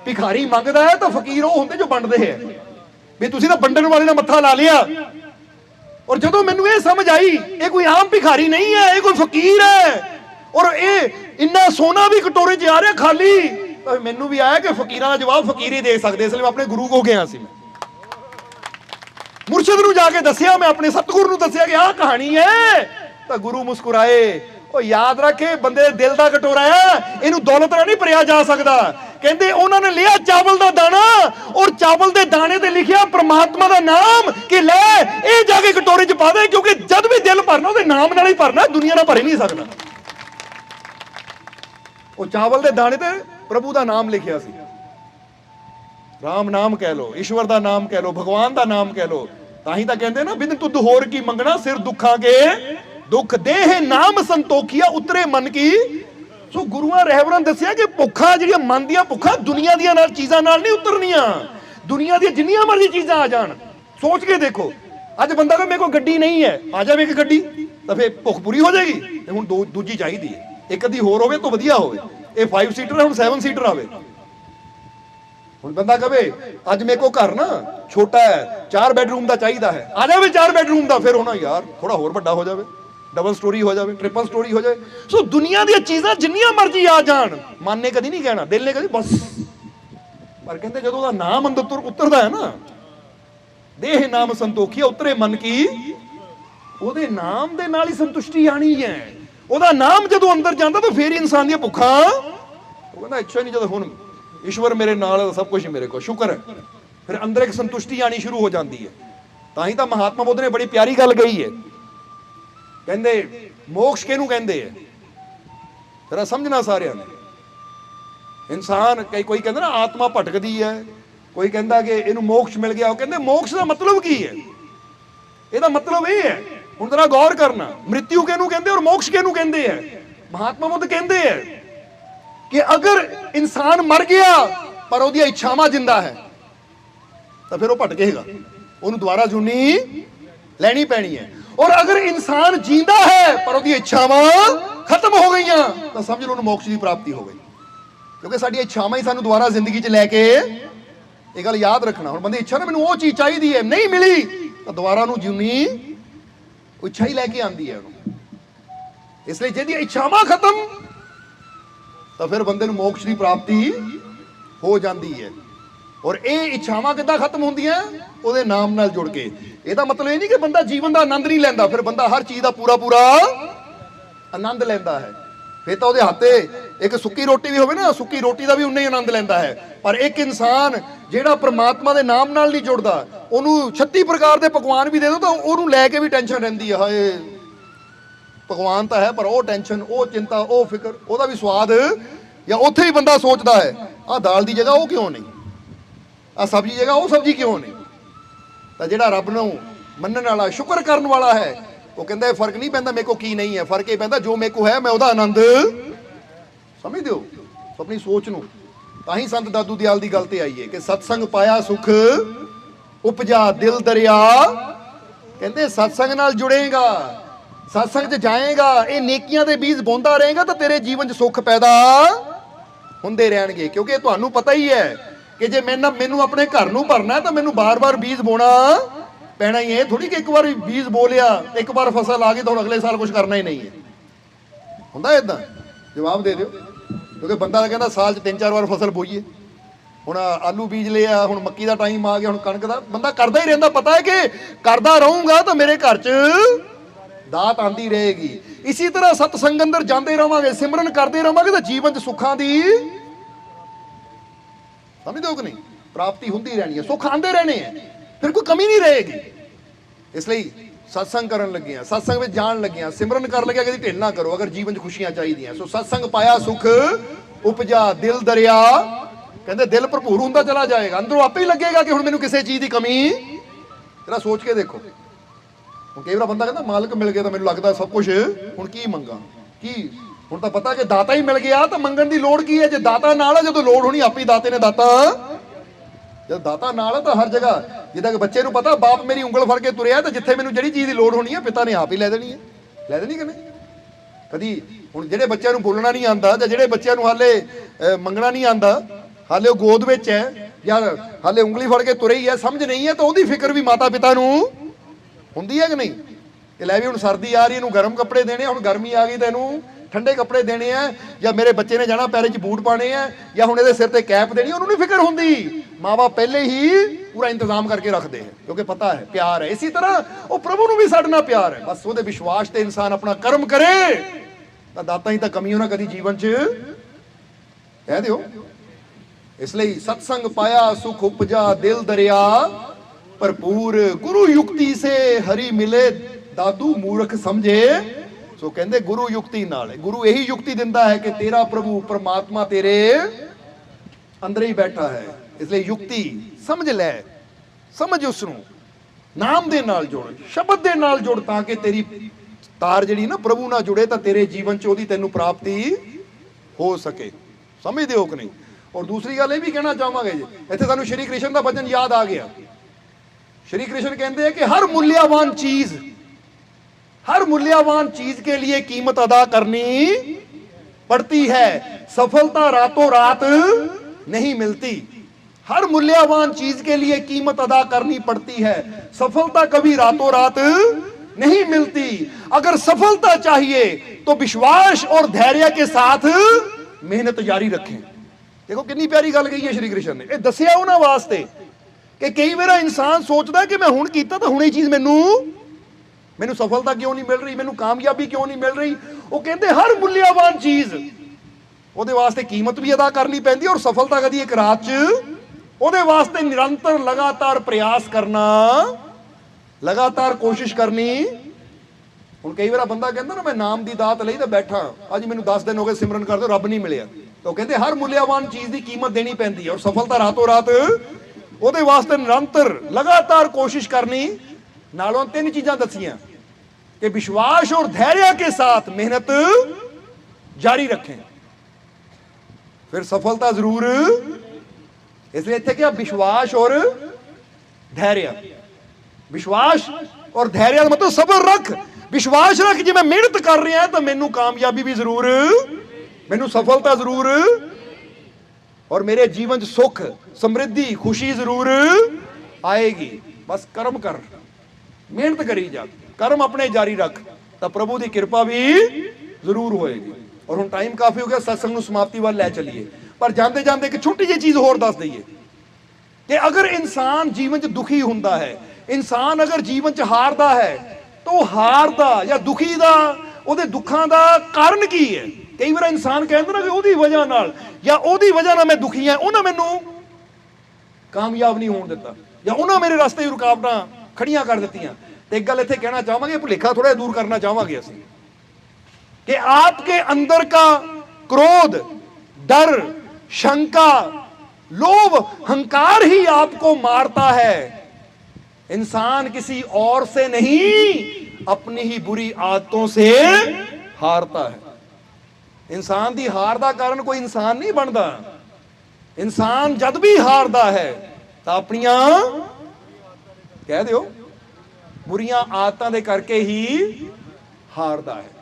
ਭਿਖਾਰੀ ਮੰਗਦਾ ਹੈ, ਤਾਂ ਫਕੀਰ ਉਹ ਹੁੰਦੇ ਜੋ ਵੰਡਦੇ ਹੈ। ਵੀ ਤੁਸੀਂ ਤਾਂ ਵੰਡਣ ਵਾਲੇ ਨਾਲ ਮੱਥਾ ਲਾ ਲਿਆ। ਔਰ ਜਦੋਂ ਮੈਨੂੰ ਇਹ ਸਮਝ ਆਈ, ਇਹ ਕੋਈ ਆਮ ਭਿਖਾਰੀ ਨਹੀਂ ਹੈ, ਇਹ ਕੋਈ ਫਕੀਰ ਹੈ। ਔਰ ਇਹ ਇੰਨਾ ਸੋਨਾ ਵੀ ਕਟੋਰੇ 'ਚ ਆ ਰਿਹਾ ਖਾਲੀ। ਤਾਂ ਮੈਨੂੰ ਵੀ ਆਇਆ ਕਿ ਫਕੀਰਾਂ ਦਾ ਜਵਾਬ ਫਕੀਰ ਹੀ ਦੇ ਸਕਦੇ, ਇਸ ਲਈ ਮੈਂ ਆਪਣੇ ਗੁਰੂ ਕੋ ਗਿਆ ਸੀ ਮੈਂ। ਮੁਰਸ਼ਿਦ ਨੂੰ ਜਾ ਕੇ ਦੱਸਿਆ, ਮੈਂ ਆਪਣੇ ਸਤਿਗੁਰੂ ਨੂੰ ਦੱਸਿਆ ਕਿ ਆਹ ਕਹਾਣੀ ਹੈ। ਤਾਂ ਗੁਰੂ ਮੁਸਕਰਾਏ ਉਹ ਯਾਦ ਰੱਖੇ, ਬੰਦੇ ਦਿਲ ਦਾ ਕਟੋਰਾ ਹੈ ਇਹਨੂੰ ਦੌਲਤ ਨਾਲ ਨਹੀਂ ਭਰਿਆ ਜਾ ਸਕਦਾ। ਕਹਿੰਦੇ, ਉਹਨਾਂ ਨੇ ਲਿਆ ਚਾਵਲ ਦਾ ਦਾਣਾ, ਔਰ ਚਾਵਲ ਦੇ ਦਾਣੇ ਤੇ ਲਿਖਿਆ ਪ੍ਰਮਾਤਮਾ ਦਾ ਨਾਮ ਕਿ ਲੈ, ਇਹ ਜਾ ਕੇ ਕਟੋਰੇ 'ਚ ਪਾ ਦੇ, ਕਿਉਂਕਿ ਜਦ ਵੀ ਦਿਲ ਭਰਨਾ, ਉਹਦੇ ਨਾਮ ਨਾਲ ਹੀ ਭਰਨਾ, ਦੁਨੀਆ ਨਾਲ ਭਰ ਹੀ ਨਹੀਂ ਸਕਦਾ। ਉਹ ਚਾਵਲ ਦੇ ਦਾਣੇ ਤੇ ਪ੍ਰਭੂ ਦਾ ਨਾਮ ਲਿਖਿਆ ਸੀ। ਰਾਮ ਨਾਮ ਕਹਿ ਲੋ ਈਸ਼ਵਰ ਦਾ ਨਾਮ ਕਹਿ ਲੋ ਭਗਵਾਨ ਦਾ ਨਾਮ ਕਹਿ ਲੋ ਤਾਂ ਹੀ ਤਾਂ ਕਹਿੰਦੇ ਨਾ ਬਿਨ ਤੁਧ ਹੋਰ ਕੀ ਮੰਗਣਾ, ਸਿਰ ਦੁੱਖਾਂ ਕੇ ਦੁੱਖ ਦੇਹ ਨਾਮ ਸੰਤੋਖੀਆ, ਉਤਰੇ ਮਨ ਕੀ। ਸੋ ਗੁਰੂਆਂ ਰਹਿਬਰਾਂ ਦੱਸਿਆ ਕਿ ਭੁੱਖਾਂ ਜਿਹੜੀਆਂ ਮਨ ਦੀਆਂ ਭੁੱਖਾਂ, ਦੁਨੀਆ ਦੀਆਂ ਨਾਲ ਚੀਜ਼ਾਂ ਨਾਲ ਨਹੀਂ ਉਤਰਨੀਆਂ। ਦੁਨੀਆ ਦੀਆਂ ਜਿੰਨੀਆਂ ਮਰਜ਼ੀ ਚੀਜ਼ਾਂ ਆ ਜਾਣ। ਸੋਚ ਕੇ ਦੇਖੋ, ਅੱਜ ਬੰਦਾ ਕਹੇ, ਮੇਰੇ ਕੋਲ ਗੱਡੀ ਨਹੀਂ ਹੈ, ਆ ਜਾਵੇ ਇੱਕ ਗੱਡੀ, ਤਾਂ ਫੇਰ ਭੁੱਖ ਪੂਰੀ ਹੋ ਜਾਏਗੀ। ਤੇ ਹੁਣ ਦੋ ਦੂਜੀ ਚਾਹੀਦੀ ਹੈ। ਇੱਕ ਅੱਧੀ ਹੋਰ ਹੋਵੇ ਤਾਂ ਵਧੀਆ ਹੋਵੇ। ਇਹ 5 ਸੀਟਰ ਹੁਣ 7 ਸੀਟਰ ਆਵੇ। ਹੁਣ ਬੰਦਾ ਕਵੇ, ਅੱਜ ਮੇਰੇ ਕੋ ਘਰ ਨਾ ਛੋਟਾ ਹੈ, ਚਾਰ ਬੈਡਰੂਮ ਦਾ ਚਾਹੀਦਾ ਹੈ। ਆ ਜਾਵੇ ਚਾਰ ਬੈਡਰੂਮ ਦਾ, ਫਿਰ ਹੋਣਾ ਯਾਰ ਥੋੜਾ ਹੋਰ ਵੱਡਾ ਹੋ ਜਾਵੇ ਡਬਲ ਸਟੋਰੀ ਹੋ ਜਾਵੇ ਟ੍ਰਿਪਲ ਸਟੋਰੀ ਹੋ ਜਾਵੇ ਸੋ ਦੁਨੀਆ ਦੀਆਂ ਚੀਜ਼ਾਂ ਜਿੰਨੀਆਂ ਮਰਜ਼ੀ ਆ ਜਾਣ, ਮਨ ਨੇ ਕਦੀ ਨਹੀਂ ਕਹਿਣਾ, ਦਿਲ ਨੇ ਕਦੀ, ਬਸ। ਪਰ ਕਹਿੰਦੇ ਜਦੋਂ ਉਹਦਾ ਨਾਮ ਅੰਦਰ ਤੁਰ ਉਤਰਦਾ ਹੈ ਨਾ, ਦੇਹ ਨਾਮ ਸੰਤੋਖੀ ਉਤਰੇ ਮਨ ਕੀ, ਉਹਦੇ ਨਾਮ ਦੇ ਨਾਲ ਹੀ ਸੰਤੁਸ਼ਟੀ ਆਣੀ ਹੈ। ਉਹਦਾ ਨਾਮ ਜਦੋਂ ਅੰਦਰ ਜਾਂਦਾ ਤਾਂ ਫੇਰ ਹੀ ਇਨਸਾਨ ਦੀਆਂ ਭੁੱਖਾਂ ਉਹ ਕਹਿੰਦਾ ਇੱਛਾ ਨਹੀਂ ਜਦੋਂ ਹੁਣ ਈਸ਼ਵਰ ਮੇਰੇ ਨਾਲ ਹੈ ਸਭ ਕੁਝ ਮੇਰੇ ਕੋਲ। ਸ਼ੁਕਰ ਹੈ। ਫਿਰ ਅੰਦਰ ਇੱਕ ਸੰਤੁਸ਼ਟੀ ਆਣੀ ਸ਼ੁਰੂ ਹੋ ਜਾਂਦੀ ਹੈ। ਤਾਂ ਹੀ ਤਾਂ ਮਹਾਤਮਾ ਬੁੱਧ ਨੇ ਬੜੀ ਪਿਆਰੀ ਗੱਲ ਕਹੀ ਹੈ। ਕਹਿੰਦੇ, ਮੋਕਸ਼ ਕਿਹਨੂੰ ਕਹਿੰਦੇ ਹੈ? ਜਰਾ ਸਮਝਣਾ ਸਾਰਿਆਂ ਨੇ। ਇਨਸਾਨ ਕਈ, ਕੋਈ ਕਹਿੰਦਾ ਨਾ, ਆਤਮਾ ਭਟਕਦੀ ਹੈ। ਕੋਈ ਕਹਿੰਦਾ ਕਿ ਇਹਨੂੰ ਮੋਕਸ਼ ਮਿਲ ਗਿਆ। ਉਹ ਕਹਿੰਦੇ, ਮੋਕਸ਼ ਦਾ ਮਤਲਬ ਕੀ ਹੈ? ਇਹਦਾ ਮਤਲਬ ਇਹ ਹੈ ਹੁਣ ਜਰਾ ਗੌਰ ਕਰਨਾ। ਮ੍ਰਿਤਿਉ ਕਿਹਨੂੰ ਕਹਿੰਦੇ ਔਰ ਮੋਕਸ਼ ਕਿਹਨੂੰ ਕਹਿੰਦੇ ਹੈ ਮਹਾਤਮਾ ਬੁੱਧ ਕਹਿੰਦੇ ਹੈ ਕਿ ਅਗਰ ਇਨਸਾਨ ਮਰ ਗਿਆ, ਪਰ ਉਹਦੀਆਂ ਇੱਛਾਵਾਂ ਜਿੰਦਾ ਹੈ, ਤਾਂ ਫਿਰ ਉਹ ਭਟਕੇਗਾ। ਉਹਨੂੰ ਦੁਬਾਰਾ ਜੁਨੀ ਲੈਣੀ ਪੈਣੀ ਹੈ ਔਰ ਅਗਰ ਇਨਸਾਨ ਜਿੰਦਾ ਹੈ, ਪਰ ਉਹਦੀਆਂ ਇੱਛਾਵਾਂ ਖਤਮ ਹੋ ਗਈਆਂ, ਤਾਂ ਸਮਝ ਲਓ ਉਹਨੂੰ ਮੋਕਸ਼ ਦੀ ਪ੍ਰਾਪਤੀ ਹੋ ਗਈ। ਕਿਉਂਕਿ ਸਾਡੀਆਂ ਇੱਛਾਵਾਂ ਹੀ ਸਾਨੂੰ ਦੁਬਾਰਾ ਜ਼ਿੰਦਗੀ 'ਚ ਲੈ ਕੇ ਇਹ ਗੱਲ ਯਾਦ ਰੱਖਣਾ। ਹੁਣ ਬੰਦੇ ਇੱਛਾ ਨਾ, ਮੈਨੂੰ ਉਹ ਚੀਜ਼ ਚਾਹੀਦੀ ਹੈ ਨਹੀਂ ਮਿਲੀ, ਤਾਂ ਦੁਬਾਰਾ ਨੂੰ ਜਿਉਣੀ ਇੱਛਾ ਹੀ ਲੈ ਕੇ ਆਂਦੀ ਹੈ ਉਹਨੂੰ। ਇਸ ਲਈ ਜਿਹਦੀ ਇੱਛਾਵਾਂ ਖਤਮ, ਤਾਂ ਫਿਰ ਬੰਦੇ ਨੂੰ ਮੋਕਸ਼ ਦੀ ਪ੍ਰਾਪਤੀ ਹੋ ਜਾਂਦੀ ਹੈ। ਔਰ ਇਹ ਇੱਛਾਵਾਂ ਕਿੱਦਾਂ ਖਤਮ ਹੁੰਦੀਆਂ? ਉਹਦੇ ਨਾਮ ਨਾਲ ਜੁੜ ਕੇ। ਇਹਦਾ ਮਤਲਬ ਇਹ ਨਹੀਂ ਕਿ ਬੰਦਾ ਜੀਵਨ ਦਾ ਆਨੰਦ ਨਹੀਂ ਲੈਂਦਾ, ਫਿਰ ਬੰਦਾ ਹਰ ਚੀਜ਼ ਦਾ ਪੂਰਾ ਪੂਰਾ ਆਨੰਦ ਲੈਂਦਾ ਹੈ। ਫਿਰ ਤਾਂ ਉਹਦੇ ਹੱਥੇ ਇੱਕ ਸੁੱਕੀ ਰੋਟੀ ਵੀ ਹੋਵੇ ਨਾ, ਸੁੱਕੀ ਰੋਟੀ ਦਾ ਵੀ ਉਨਾ ਹੀ ਆਨੰਦ ਲੈਂਦਾ ਹੈ। ਪਰ ਇੱਕ ਇਨਸਾਨ ਜਿਹੜਾ ਪ੍ਰਮਾਤਮਾ ਦੇ ਨਾਮ ਨਾਲ ਨਹੀਂ ਜੁੜਦਾ ਉਹਨੂੰ 36 ਪ੍ਰਕਾਰ ਦੇ ਪਕਵਾਨ ਵੀ ਦੇ ਦੋ ਤਾਂ ਉਹਨੂੰ ਲੈ ਕੇ ਵੀ ਟੈਨਸ਼ਨ ਰਹਿੰਦੀ ਹੈ ਹਾਏ। ਭਗਵਾਨ ਤਾਂ ਹੈ, ਪਰ ਉਹ ਟੈਨਸ਼ਨ, ਉਹ ਚਿੰਤਾ, ਉਹ ਫਿਕਰ, ਉਹਦਾ ਵੀ ਸਵਾਦ ਜਾਂ ਉੱਥੇ ਹੀ ਬੰਦਾ ਸੋਚਦਾ ਹੈ, ਆਹ ਦਾਲ ਦੀ ਜਗ੍ਹਾ ਉਹ ਕਿਉਂ ਨਹੀਂ? ਆਹ ਸਬਜ਼ੀ ਜਗ੍ਹਾ ਉਹ ਸਬਜ਼ੀ ਕਿਉਂ ਨਹੀਂ? ਤਾਂ ਜਿਹੜਾ ਰੱਬ ਨੂੰ ਮੰਨਣ ਵਾਲਾ, ਸ਼ੁਕਰ ਕਰਨ ਵਾਲਾ ਹੈ, ਉਹ ਕਹਿੰਦਾ ਇਹ ਫ਼ਰਕ ਨਹੀਂ ਪੈਂਦਾ ਮੇਰੇ ਕੋ ਕੀ ਨਹੀਂ ਹੈ, ਫ਼ਰਕ ਇਹ ਪੈਂਦਾ ਜੋ ਮੇਰੇ ਕੋ ਹੈ, ਮੈਂ ਉਹਦਾ ਆਨੰਦ ਸਮਝਦੇ ਹੋ ਆਪਣੀ ਸੋਚ ਨੂੰ। ਤਾਂ ਹੀ ਸੰਤ ਦਾਦੂ ਦਿਆਲ ਦੀ ਗੱਲ ਤੇ ਆਈਏ ਕਿ ਸਤਸੰਗ ਪਾਇਆ ਸੁਖ ਉਪਜਾ ਦਿਲ ਦਰਿਆ। ਕਹਿੰਦੇ ਸਤਸੰਗ ਨਾਲ ਜੁੜੇਗਾ, ਸਤਸੰਗ 'ਚ ਜਾਏਗਾ, ਇਹ ਨੇਕੀਆਂ ਦੇ ਬੀਜ ਬੋਂਦਾ ਰਹੇਗਾ ਤਾਂ ਤੇਰੇ ਜੀਵਨ 'ਚ ਸੁੱਖ ਪੈਦਾ ਹੁੰਦੇ ਰਹਿਣਗੇ। ਕਿਉਂਕਿ ਇਹ ਤੁਹਾਨੂੰ ਪਤਾ ਹੀ ਹੈ ਕਿ ਜੇ ਮੈਂ ਮੈਨੂੰ ਆਪਣੇ ਘਰ ਨੂੰ ਭਰਨਾ ਤਾਂ ਮੈਨੂੰ ਬਾਰ-ਬਾਰ ਬੀਜ ਬੋਣਾ ਪੈਣਾ ਹੀ ਹੈ। ਥੋੜੀ ਕਿ ਇੱਕ ਵਾਰ ਬੀਜ ਬੋਲਿਆ, ਇੱਕ ਵਾਰ ਫਸਲ ਆ ਗਈ ਤਾਂ ਹੁਣ ਅਗਲੇ ਸਾਲ ਕੁਝ ਕਰਨਾ ਹੀ ਨਹੀਂ ਹੈ। ਹੁੰਦਾ ਇਦਾਂ ਜਵਾਬ ਦੇ ਦਿਓ। ਕਿਉਂਕਿ ਬੰਦਾ ਕਹਿੰਦਾ ਸਾਲ 'ਚ ਤਿੰਨ ਚਾਰ ਵਾਰ ਫਸਲ ਬੋਈਏ। ਹੁਣ ਆਲੂ ਬੀਜ ਲਿਆ ਹੁਣ ਮੱਕੀ ਦਾ ਟਾਈਮ ਆ ਗਿਆ, ਹੁਣ ਕਣਕ ਦਾ। ਬੰਦਾ ਕਰਦਾ ਹੀ ਰਹਿੰਦਾ, ਪਤਾ ਹੈ ਕਿ ਕਰਦਾ ਰਹੂੰਗਾ ਤਾਂ ਮੇਰੇ ਘਰ 'ਚ ਦਾਤ ਆਂਦੀ ਰਹੇਗੀ। ਇਸੇ ਤਰ੍ਹਾਂ ਸਤਸੰਗ ਅੰਦਰ ਜਾਂਦੇ ਰਵਾਂਗੇ, ਸਿਮਰਨ ਕਰਦੇ ਰਵਾਂਗੇ ਤਾਂ ਜੀਵਨ 'ਚ ਸੁੱਖਾਂ ਦੀ ਸਮਝਦੇ ਹੋ ਕਿ ਨਹੀਂ? ਪ੍ਰਾਪਤੀ ਹੁੰਦੀ ਰਹਿਣੀ ਹੈ, ਸੁੱਖ ਆਂਦੇ ਰਹਿਣੇ ਆ ਫਿਰ ਕੋਈ ਕਮੀ ਨਹੀਂ ਰਹੇਗੀ। ਇਸ ਲਈ ਸਤਸੰਗ ਕਰਨ ਲੱਗੇ ਆ ਸਤਸੰਗ ਵਿੱਚ ਜਾਣ ਲੱਗੇ ਆ ਸਿਮਰਨ ਕਰਨ ਲੱਗੇ ਕਦੀ ਢਿੱਲ ਨਾ ਕਰੋ, ਅਗਰ ਜੀਵਨ 'ਚ ਖੁਸ਼ੀਆਂ ਚਾਹੀਦੀਆਂ। ਸੋ ਸਤਸੰਗ ਪਾਇਆ ਸੁਖ, ਉਪਜਾ ਦਿਲ ਦਰਿਆ ਕਹਿੰਦੇ ਦਿਲ ਭਰਪੂਰ ਹੁੰਦਾ ਚਲਾ ਜਾਏਗਾ। ਅੰਦਰੋਂ ਆਪੇ ਹੀ ਲੱਗੇਗਾ ਕਿ ਹੁਣ ਮੈਨੂੰ ਕਿਸੇ ਚੀਜ਼ ਦੀ ਕਮੀ ਜਰਾ ਸੋਚ ਕੇ ਦੇਖੋ। ਹੁਣ ਕਈ ਵਾਰ ਬੰਦਾ ਕਹਿੰਦਾ, ਮਾਲਕ ਮਿਲ ਗਿਆ ਤਾਂ ਮੈਨੂੰ ਲੱਗਦਾ ਸਭ ਕੁਝ ਹੁਣ ਕੀ ਮੰਗਾ? ਕੀ? ਹੁਣ ਤਾਂ ਪਤਾ ਕਿ ਦਾਤਾ ਹੀ ਮਿਲ ਗਿਆ, ਤਾਂ ਮੰਗਣ ਦੀ ਲੋੜ ਕੀ ਹੈ? ਜੇ ਦਾਤਾ ਨਾਲ ਹੈ ਜਦੋਂ ਲੋੜ ਹੋਣੀ, ਆਪੇ ਦਾਤੇ ਨੇ ਦਾਤਾ। ਜਦ ਦਾਤਾ ਨਾਲ ਹੈ ਤਾਂ ਹਰ ਜਗ੍ਹਾ, ਜਿੱਦਾਂ ਕਿ ਬੱਚੇ ਨੂੰ ਪਤਾ, ਬਾਪ ਮੇਰੀ ਉਂਗਲ ਫੜ ਕੇ ਤੁਰਿਆ, ਤਾਂ ਜਿੱਥੇ ਮੈਨੂੰ ਜਿਹੜੀ ਚੀਜ਼ ਦੀ ਲੋੜ ਹੋਣੀ ਹੈ ਪਿਤਾ ਨੇ ਆਪ ਹੀ ਲੈ ਦੇਣੀ ਹੈ ਲੈ ਦੇਣੀ ਕਿ ਨਹੀਂ ਕਦੀ ਹੁਣ ਜਿਹੜੇ ਬੱਚਿਆਂ ਨੂੰ ਬੋਲਣਾ ਨਹੀਂ ਆਂਦਾ, ਜਾਂ ਜਿਹੜੇ ਬੱਚਿਆਂ ਨੂੰ ਹਾਲੇ ਮੰਗਣਾ ਨਹੀਂ ਆਂਦਾ ਹਾਲੇ ਉਹ ਗੋਦ ਵਿੱਚ ਹੈ। ਜਾਂ ਹਾਲੇ ਉਂਗਲੀ ਫੜ ਕੇ ਤੁਰੇ ਹੀ ਹੈ ਸਮਝ ਨਹੀਂ ਹੈ ਤਾਂ ਉਹਦੀ ਫਿਕਰ ਵੀ ਮਾਤਾ ਪਿਤਾ ਨੂੰ ਹੁੰਦੀ ਹੈ ਕਿ ਨਹੀਂ? ਕਿ ਲੈ ਵੀ ਹੁਣ ਸਰਦੀ ਆ ਰਹੀ ਇਹਨੂੰ ਗਰਮ ਕੱਪੜੇ ਦੇਣੇ ਆ, ਹੁਣ ਗਰਮੀ ਆ ਗਈ ਤਾਂ ਠੰਡੇ ਕੱਪੜੇ ਦੇਣੇ ਆ ਜਾਂ ਮੇਰੇ ਬੱਚੇ ਨੇ ਜਾਣਾ ਪੈਰੇ 'ਚ ਬੂਟ ਪਾਣੇ ਆ ਜਾਂ ਹੁਣ ਇਹਦੇ ਸਿਰ ਤੇ ਕੈਪ ਦੇਣੀ ਉਹਨੂੰ ਨਹੀਂ ਫਿਕਰ ਹੁੰਦੀ। ਮਾਵਾ ਪਹਿਲੇ ਹੀ ਪੂਰਾ ਇੰਤਜ਼ਾਮ ਕਰਕੇ ਰੱਖਦੇ ਹੈ ਕਿਉਂਕਿ ਪਤਾ ਹੈ ਪਿਆਰ ਹੈ। ਇਸੇ ਤਰ੍ਹਾਂ ਉਹ ਪ੍ਰਭੂ ਨੂੰ ਵੀ ਸਾਡੇ ਨਾਲ ਪਿਆਰ ਹੈ। ਬਸ ਉਹਦੇ ਵਿਸ਼ਵਾਸ ਤੇ ਇਨਸਾਨ ਆਪਣਾ ਕਰਮ ਕਰੇ। ਤਾਂ ਦਾਤਾ ਹੀ ਤਾਂ ਕਮੀ ਉਹਨਾਂ ਕਦੀ ਜੀਵਨ 'ਚ। ਕਹਿ ਦਿਓ। ਇਸ ਲਈ ਸਤਸੰਗ ਪਾਇਆ, ਸੁਖ ਉਪਜਾ, ਦਿਲ ਦਰਿਆ, ਭਰਪੂਰ ਗੁਰੂ ਯੁਕਤੀ ਸੇ ਹਰੀ ਮਿਲੇ, ਦਾਦੂ ਮੂਰਖ ਸਮਝੇ। ਸੋ ਕਹਿੰਦੇ ਗੁਰੂ ਯੁਕਤੀ ਨਾਲ ਗੁਰੂ ਇਹੀ ਯੁਕਤੀ ਦਿੰਦਾ ਹੈ ਕਿ ਤੇਰਾ ਪ੍ਰਭੂ ਪਰਮਾਤਮਾ ਤੇਰੇ ਅੰਦਰ ਹੀ ਬੈਠਾ ਹੈ। ਇਸ ਲਈ ਯੁਕਤੀ ਸਮਝ ਲੈ, ਸਮਝ ਉਸ ਨੂੰ ਨਾਮ ਦੇ ਨਾਲ ਜੁੜ, ਸ਼ਬਦ ਦੇ ਨਾਲ ਜੁੜ ਤਾਂ ਕਿ ਤੇਰੀ ਤਾਰ ਜਿਹੜੀ ਨਾ ਪ੍ਰਭੂ ਨਾਲ ਜੁੜੇ ਤਾਂ ਤੇਰੇ ਜੀਵਨ 'ਚ ਉਹਦੀ ਤੈਨੂੰ ਪ੍ਰਾਪਤੀ ਹੋ ਸਕੇ। ਸਮਝਦੇ ਹੋ ਕਿ ਨਹੀਂ? ਔਰ ਦੂਸਰੀ ਗੱਲ ਇਹ ਵੀ ਕਹਿਣਾ ਚਾਹਾਂਗੇ ਜੀ ਇੱਥੇ ਸਾਨੂੰ ਸ਼੍ਰੀ ਕ੍ਰਿਸ਼ਨ ਦਾ ਵਚਨ ਯਾਦ ਆ ਗਿਆ श्री कृष्ण कहते हैं कि हर मूल्यवान चीज हर मूल्यवान चीज के लिए कीमत अदा करनी पड़ती है सफलता रातों रात नहीं मिलती हर मूल्यवान चीज के लिए कीमत अदा करनी पड़ती है सफलता कभी रातों रात नहीं मिलती अगर सफलता चाहिए तो विश्वास और धैर्य के साथ मेहनत जारी रखें ਦੇਖੋ ਕਿੰਨੀ ਪਿਆਰੀ ਗੱਲ ਕਹੀ ਹੈ ਸ਼੍ਰੀ ਕ੍ਰਿਸ਼ਨ ਨੇ। ਇਹ ਦੱਸਿਆ ਉਹਨਾਂ ਵਾਸਤੇ ਕਿ ਕਈ ਵਾਰ ਇਨਸਾਨ ਸੋਚਦਾ ਕਿ ਮੈਂ ਹੁਣ ਕੀਤਾ ਤਾਂ ਹੁਣੇ ਚੀਜ਼ ਮੈਨੂੰ ਮੈਨੂੰ ਸਫਲਤਾ ਕਿਉਂ ਨਹੀਂ ਮਿਲ ਰਹੀ, ਮੈਨੂੰ ਕਾਮਯਾਬੀ ਕਿਉਂ ਨਹੀਂ ਮਿਲ ਰਹੀ? ਉਹ ਕਹਿੰਦੇ ਹਰ ਮੁੱਲਿਆਵਾਨ ਚੀਜ਼ ਉਹਦੇ ਵਾਸਤੇ ਕੀਮਤ ਵੀ ਅਦਾ ਕਰਨੀ ਪੈਂਦੀ ਔਰ ਸਫਲਤਾ ਕਦੀ ਇੱਕ ਰਾਤ 'ਚ ਉਹਦੇ ਵਾਸਤੇ ਨਿਰੰਤਰ ਲਗਾਤਾਰ ਪ੍ਰਯਾਸ ਕਰਨਾ, ਲਗਾਤਾਰ ਕੋਸ਼ਿਸ਼ ਕਰਨੀ। ਹੁਣ ਕਈ ਵਾਰ ਬੰਦਾ ਕਹਿੰਦਾ ਨਾ, ਮੈਂ ਨਾਮ ਦੀ ਦਾਤ ਲਈ ਤਾਂ ਬੈਠਾ। ਅੱਜ ਮੈਨੂੰ 10 ਦਿਨ ਹੋ ਗਏ ਸਿਮਰਨ ਕਰਦੇ, ਰੱਬ ਨਹੀਂ ਮਿਲਿਆ। ਤਾਂ ਕਹਿੰਦੇ ਹਰ ਮੁੱਲਿਆਵਾਨ ਚੀਜ਼ ਦੀ ਕੀਮਤ ਦੇਣੀ ਪੈਂਦੀ ਹੈ ਔਰ ਸਫਲਤਾ ਰਾਤੋਂ ਰਾਤ ਉਹਦੇ ਵਾਸਤੇ ਨਿਰੰਤਰ ਲਗਾਤਾਰ ਕੋਸ਼ਿਸ਼ ਕਰਨੀ, ਨਾਲੋਂ ਤਿੰਨ ਚੀਜ਼ਾਂ ਦੱਸੀਆਂ, ਕਿ ਵਿਸ਼ਵਾਸ ਔਰ ਧੈਰਯ ਕੇ ਸਾਥ ਮਿਹਨਤ ਜਾਰੀ ਰੱਖੇ। ਫਿਰ ਸਫਲਤਾ ਜ਼ਰੂਰ, ਇਸ ਲਈ ਇੱਥੇ ਕਿਹਾ ਵਿਸ਼ਵਾਸ ਔਰ ਧੈਰਯ। ਵਿਸ਼ਵਾਸ ਔਰ ਧੈਰਯ ਦਾ ਮਤਲਬ ਸਬਰ ਰੱਖ। ਵਿਸ਼ਵਾਸ ਰੱਖ ਜੇ ਮੈਂ ਮਿਹਨਤ ਕਰ ਰਿਹਾ ਤਾਂ ਮੈਨੂੰ ਕਾਮਯਾਬੀ ਵੀ ਜ਼ਰੂਰ ਮੈਨੂੰ ਸਫਲਤਾ ਜ਼ਰੂਰ। ਔਰ ਮੇਰੇ ਜੀਵਨ 'ਚ ਸੁੱਖ, ਸਮਰਿੱਧੀ, ਖੁਸ਼ੀ ਜ਼ਰੂਰ ਆਏਗੀ। ਬਸ ਕਰਮ ਕਰ। ਮਿਹਨਤ ਕਰੀ ਜਾ। ਕਰਮ ਆਪਣੇ ਜਾਰੀ ਰੱਖ। ਤਾਂ ਪ੍ਰਭੂ ਦੀ ਕਿਰਪਾ ਵੀ ਜ਼ਰੂਰ ਹੋਏਗੀ। ਔਰ ਹੁਣ ਟਾਈਮ ਕਾਫੀ ਹੋ ਗਿਆ, ਸਤਸੰਗ ਨੂੰ ਸਮਾਪਤੀ ਵੱਲ ਲੈ ਚਲੀਏ। ਪਰ ਜਾਂਦੇ ਜਾਂਦੇ ਇੱਕ ਛੋਟੀ ਜਿਹੀ ਚੀਜ਼ ਹੋਰ ਦੱਸ ਦਈਏ। ਕਿ ਅਗਰ ਇਨਸਾਨ ਜੀਵਨ 'ਚ ਦੁਖੀ ਹੁੰਦਾ ਹੈ, ਇਨਸਾਨ ਅਗਰ ਜੀਵਨ 'ਚ ਹਾਰਦਾ ਹੈ, ਤਾਂ ਉਹ ਹਾਰ ਦਾ ਜਾਂ ਦੁਖੀ ਦਾ, ਉਹਦੇ ਦੁੱਖਾਂ ਦਾ ਕਾਰਨ ਕੀ ਹੈ? ਕਈ ਵਾਰ ਇਨਸਾਨ ਕਹਿੰਦਾ ਨਾ ਕਿ ਉਹਦੀ ਵਜ੍ਹਾ ਨਾਲ ਜਾਂ ਉਹਦੀ ਵਜ੍ਹਾ ਨਾਲ ਮੈਂ ਦੁਖੀ ਹਾਂ ਉਹਨਾਂ ਮੈਨੂੰ ਕਾਮਯਾਬ ਨਹੀਂ ਹੋਣ ਦਿੱਤਾ ਜਾਂ ਉਹਨਾਂ ਮੇਰੇ ਰਸਤੇ 'ਚ ਰੁਕਾਵਟਾਂ ਖੜੀਆਂ ਕਰ ਦਿੱਤੀਆਂ ਤੇ ਇੱਕ ਗੱਲ ਇੱਥੇ ਕਹਿਣਾ ਚਾਹਾਂਗੇ ਭੁਲੇਖਾ ਥੋੜਾ ਦੂਰ ਕਰਨਾ ਚਾਹਾਂਗੇ ਅਸੀਂ कि आपके अंदर का क्रोध डर शंका लोभ हंकार ही आपको मारता है इंसान किसी और से नहीं अपनी ही बुरी आदतों से हारता है ਇਨਸਾਨ ਦੀ ਹਾਰ ਦਾ ਕਾਰਨ ਕੋਈ ਇਨਸਾਨ ਨਹੀਂ ਬਣਦਾ। ਇਨਸਾਨ ਜਦ ਵੀ ਹਾਰਦਾ ਹੈ, ਤਾਂ ਆਪਣੀਆਂ ਕਹਿ ਦਿਓ, ਬੁਰੀਆਂ ਆਦਤਾਂ ਦੇ ਕਰਕੇ ਹੀ ਹਾਰਦਾ ਹੈ।